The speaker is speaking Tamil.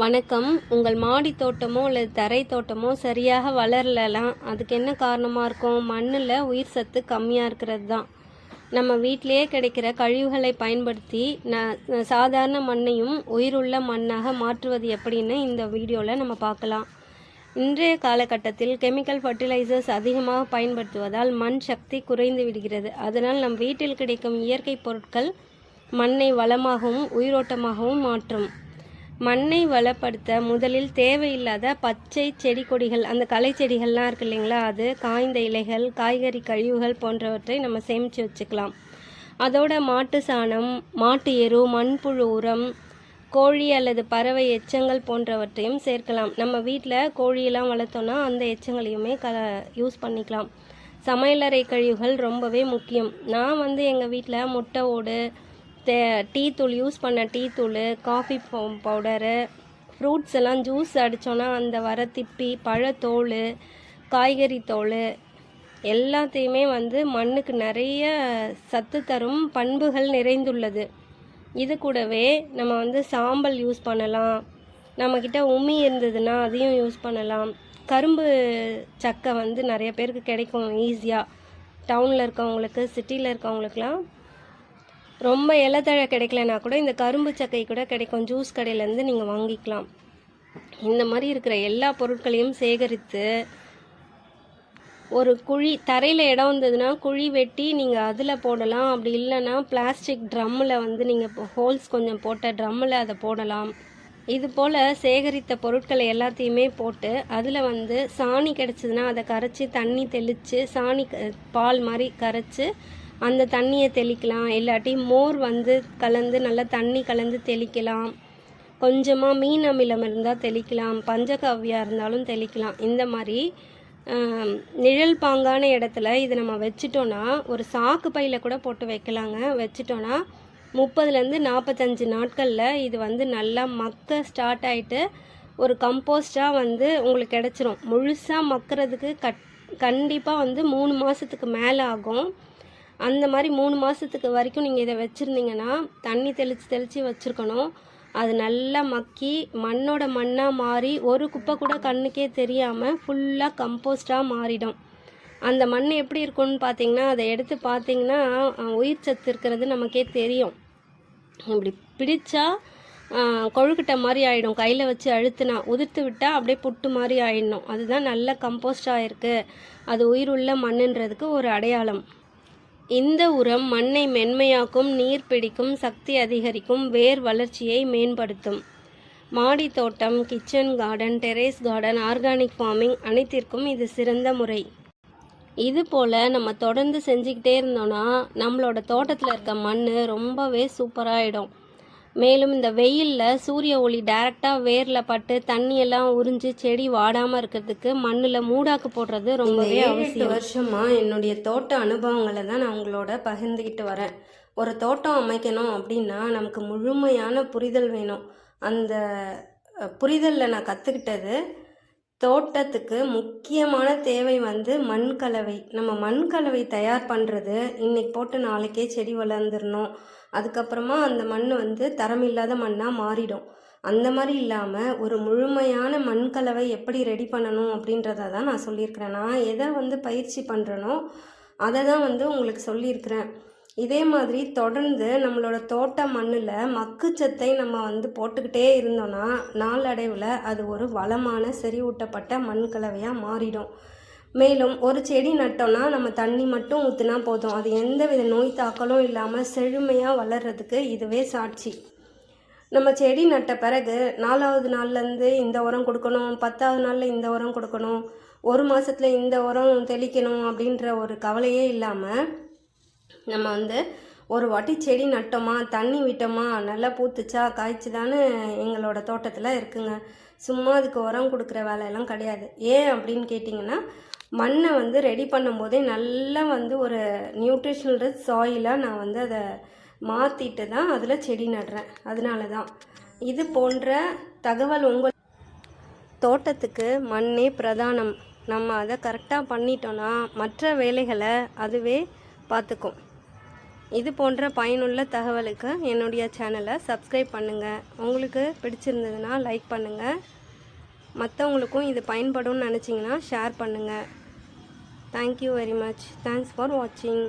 வணக்கம். உங்கள் மாடி தோட்டமோ அல்லது தரை தோட்டமோ சரியாக வளரலாம் அதுக்கு என்ன காரணமாக இருக்கும்? மண்ணில் உயிர் சத்து கம்மியாக இருக்கிறது தான் நம்ம வீட்டிலேயே கிடைக்கிற கழிவுகளை பயன்படுத்தி ந சாதாரண மண்ணையும் உயிருள்ள மண்ணாக மாற்றுவது எப்படின்னு இந்த வீடியோவில் நம்ம பார்க்கலாம். இன்றைய காலகட்டத்தில் கெமிக்கல் ஃபர்டிலைசர்ஸ் அதிகமாக பயன்படுத்துவதால் மண் சக்தி குறைந்து விடுகிறது. அதனால் நம் வீட்டில் கிடைக்கும் இயற்கை பொருட்கள் மண்ணை வளமாகவும் உயிரோட்டமாகவும் மாற்றும். மண்ணை வளப்படுத்த முதலில் தேவையில்லாத பச்சை செடி கொடிகள் அந்த களை செடிகள்லாம் இருக்கு இல்லைங்களா? அது காய்ந்த இலைகள் காய்கறி கழிவுகள் போன்றவற்றை நம்ம சேமித்து வச்சுக்கலாம். அதோட மாட்டு சாணம் மாட்டு எரு மண்புழு உரம் கோழி அல்லது பறவை எச்சங்கள் போன்றவற்றையும் சேர்க்கலாம். நம்ம வீட்டில் கோழியெல்லாம் வளர்த்தோன்னா அந்த எச்சங்களையுமே க யூஸ் பண்ணிக்கலாம். சமையலறை கழிவுகள் ரொம்பவே முக்கியம். நான் வந்து எங்கள் வீட்டில் முட்டை ஓடு டீ தூள் யூஸ் பண்ண டீ தூள் காஃபி பவுடரு ஃப்ரூட்ஸ் எல்லாம் ஜூஸ் அடித்தோன்னா அந்த வர திப்பி பழத்தோல் காய்கறி தோல் எல்லாத்தையுமே வந்து மண்ணுக்கு நிறைய சத்து தரும் பண்புகள் நிறைந்துள்ளது. இது கூடவே நம்ம வந்து சாம்பல் யூஸ் பண்ணலாம். நம்மக்கிட்ட உமி இருந்ததுன்னா அதையும் யூஸ் பண்ணலாம். கரும்பு சக்கை வந்து நிறைய பேருக்கு கிடைக்கும் ஈஸியாக டவுனில் இருக்கவங்களுக்கு சிட்டியில் இருக்கவங்களுக்குலாம் ரொம்ப இலத்தழை கிடைக்கலனா கூட இந்த கரும்பு சக்கை கூட கிடைக்கும். ஜூஸ் கடையிலேருந்து நீங்கள் வாங்கிக்கலாம். இந்த மாதிரி இருக்கிற எல்லா பொருட்களையும் சேகரித்து ஒரு குழி தரையில் இடம் வந்ததுன்னா குழி வெட்டி நீங்கள் அதில் போடலாம். அப்படி இல்லைன்னா பிளாஸ்டிக் ட்ரம்மில் வந்து நீங்கள் ஹோல்ஸ் கொஞ்சம் போட்ட ட்ரம்மில் அதை போடலாம். இது போல் சேகரித்த பொருட்களை எல்லாத்தையுமே போட்டு அதில் வந்து சாணி கிடச்சிதுன்னா அதை கரைச்சி தண்ணி தெளித்து சாணி க- பால் மாதிரி கரைச்சி அந்த தண்ணியை தெளிக்கலாம். இல்லாட்டி மோர் வந்து கலந்து நல்லா தண்ணி கலந்து தெளிக்கலாம். கொஞ்சமாக மீன் அமிலம் இருந்தால் தெளிக்கலாம். பஞ்சகாவியாக இருந்தாலும் தெளிக்கலாம். இந்த மாதிரி நிழல் பாங்கான இடத்துல இது நம்ம வச்சிட்டோன்னா ஒரு சாக்கு பையில் கூட போட்டு வைக்கலாங்க. வச்சிட்டோன்னா முப்பதுலேருந்து நாற்பத்தஞ்சு நாட்களில் இது வந்து நல்லா மக்க ஸ்டார்ட் ஆகிட்டு ஒரு கம்போஸ்டாக வந்து உங்களுக்கு கிடச்சிரும். முழுசாக மக்கிறதுக்கு கட் கண்டிப்பாக வந்து மூணு மாதத்துக்கு மேலே ஆகும். அந்த மாதிரி மூணு மாதத்துக்கு வரைக்கும் நீங்கள் இதை வச்சுருந்தீங்கன்னா தண்ணி தெளித்து தெளித்து வச்சுருக்கணும். அது நல்லா மக்கி மண்ணோட மண்ணாக மாறி ஒரு குப்பை கூட கண்ணுக்கே தெரியாமல் ஃபுல்லாக கம்போஸ்டாக மாறிடும். அந்த மண் எப்படி இருக்கும்னு பார்த்தீங்கன்னா அதை எடுத்து பார்த்தீங்கன்னா உயிர் சத்து இருக்கிறது நமக்கே தெரியும். இப்படி பிடிச்சா கொழுக்கிட்ட கொழுக்கட்டை மாதிரி ஆகிடும் கையில் வச்சு அழுத்துனா உதிர்த்து விட்டால் அப்படியே புட்டு மாதிரி ஆயிடணும். அதுதான் நல்ல கம்போஸ்டாக இருக்குது அது உயிருள்ள மண்ணுன்றதுக்கு ஒரு அடையாளம். இந்த உரம் மண்ணை மென்மையாக்கும் நீர் பிடிக்கும் சக்தி அதிகரிக்கும் வேர் வளர்ச்சியை மேம்படுத்தும். மாடி தோட்டம் kitchen garden terrace garden organic farming அனைத்திற்கும் இது சிறந்த முறை. இது போல் நம்ம தொடர்ந்து செஞ்சுக்கிட்டே இருந்தோம்னா நம்மளோட தோட்டத்தில் இருக்க மண் ரொம்பவே சூப்பராகிடும் மேலும் இந்த வெயிலில் சூரிய ஒளி டைரெக்டாக வேரில் பட்டு தண்ணியெல்லாம் உறிஞ்சு செடி வாடாமல் இருக்கிறதுக்கு மண்ணில் மூடாக்கு போடுறது ரொம்பவே அவசியம். வருஷமாக என்னுடைய தோட்ட அனுபவங்களை தான் நான் உங்களோட பகிர்ந்துக்கிட்டு வரேன். ஒரு தோட்டம் அமைக்கணும் அப்படின்னா நமக்கு முழுமையான புரிதல் வேணும். அந்த புரிதலில் நான் கற்றுக்கிட்டது தோட்டத்துக்கு முக்கியமான தேவை வந்து மண் கலவை. நம்ம மண் கலவை தயார் பண்ணுறது இன்னைக்கு போட்டு நாளைக்கே செடி வளர்ந்துடணும் அதுக்கப்புறமா அந்த மண் வந்து தரம் இல்லாத மண்ணாக மாறிடும். அந்த மாதிரி இல்லாமல் ஒரு முழுமையான மண் கலவை எப்படி ரெடி பண்ணணும் அப்படின்றத தான் நான் சொல்லியிருக்கிறேன். நான் எதை வந்து பயிற்சி பண்ணுறேனோ அதை தான் வந்து உங்களுக்கு சொல்லியிருக்கிறேன். இதே மாதிரி தொடர்ந்து நம்மளோட தோட்ட மண்ணில் மக்குச்சத்தை நம்ம வந்து போட்டுக்கிட்டே இருந்தோம்னா நாளடைவில் அது ஒரு வளமான செறிவூட்டப்பட்ட மண் கலவையாக மாறிடும். மேலும் ஒரு செடி நட்டோம்னா நம்ம தண்ணி மட்டும் ஊற்றினா போதும். அது எந்த வித நோய் தாக்கலும் இல்லாமல் செழுமையாக வளர்கிறதுக்கு இதுவே சாட்சி. நம்ம செடி நட்ட பிறகு நாலாவது நாள்லேருந்து இந்த உரம் கொடுக்கணும் பத்தாவது நாளில் இந்த உரம் கொடுக்கணும் ஒரு மாதத்துல இந்த உரம் தெளிக்கணும் அப்படின்ற ஒரு கவலையே இல்லாமல் நம்ம வந்து ஒரு வாட்டி செடி நட்டோமா தண்ணி விட்டோமா நல்லா பூத்துச்சா காய்ச்சிதான்னு எங்களோட தோட்டத்தில் இருக்குங்க. சும்மா அதுக்கு உரம் கொடுக்குற வேலையெல்லாம் கிடையாது. ஏன் அப்படின்னு கேட்டிங்கன்னா மண்ணை வந்து ரெடி பண்ணும்போதே நல்லா வந்து ஒரு நியூட்ரிஷனல் ரிச் சாயிலாக நான் வந்து அதை மாற்றிட்டு தான் அதில் செடி நடுறேன். அதனால தான் இது போன்ற தகவல் உங்கள் தோட்டத்துக்கு மண்ணே பிரதானம். நம்ம அதை கரெக்டாக பண்ணிட்டோன்னா மற்ற வேலைகளை அதுவே பார்த்துக்கும். இது போன்ற பயனுள்ள தகவலுக்கு என்னுடைய சேனலை சப்ஸ்கிரைப் பண்ணுங்கள் உங்களுக்கு பிடிச்சிருந்ததுன்னா லைக் பண்ணுங்கள் மற்றவங்களுக்கும் இது பயன்படும்னு நினச்சிங்கன்னா ஷேர் பண்ணுங்கள் thank you very much thanks for வாட்சிங்